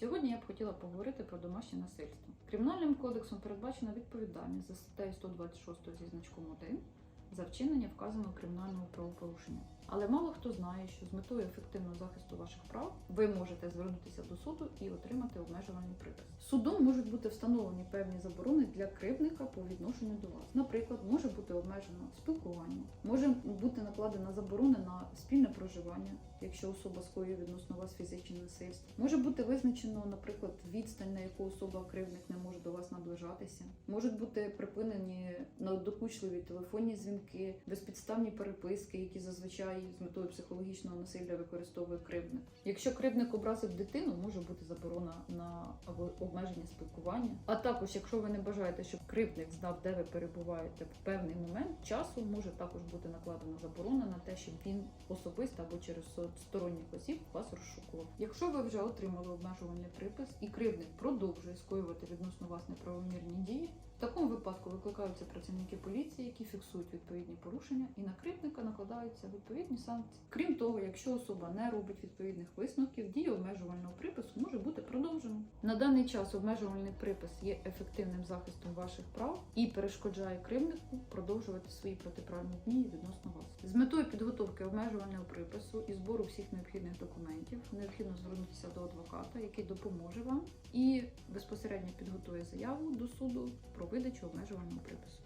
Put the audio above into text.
Сьогодні я б хотіла поговорити про домашнє насильство. Кримінальним кодексом передбачена відповідальність за статтею 126 зі значком 1 за вчинення вказаного кримінального правопорушення. Але мало хто знає, що з метою ефективного захисту ваших прав ви можете звернутися до суду і отримати обмежувальний припис. Судом можуть бути встановлені певні заборони для кривдника по відношенню до вас. Наприклад, може бути обмежено спілкування, може бути накладена заборона на спільне проживання, якщо особа скоює відносно вас фізичне насильство. Може бути визначено, наприклад, відстань, на яку особа кривдник не може до вас наближатися. Можуть бути припинені надокучливі телефонні дзвінки, безпідставні переписки, які зазвичай з метою психологічного насилля використовує кривдник. Якщо кривдник образив дитину, може бути заборона на обмеження спілкування. А також, якщо ви не бажаєте, щоб кривдник знав, де ви перебуваєте в певний момент часу, може також бути накладена заборона на те, щоб він особисто або через сторонніх осіб вас розшукував. Якщо ви вже отримали обмежувальний припис і кривдник продовжує скоювати відносно вас неправомірні дії, в такому випадку викликаються працівники поліції, які фіксують відповідні порушення, і на кривдника накладаються відповідні санкції. Крім того, якщо особа не робить відповідних висновків, дія обмежувального припису може бути продовжена. На даний час обмежувальний припис є ефективним захистом ваших прав і перешкоджає кримнику продовжувати свої протиправні дії відносно вас. З метою підготовки обмежувального припису і збору всіх необхідних документів необхідно звернутися до адвоката, який допоможе вам і безпосередньо підготує заяву до суду про видачу обмежувального припису.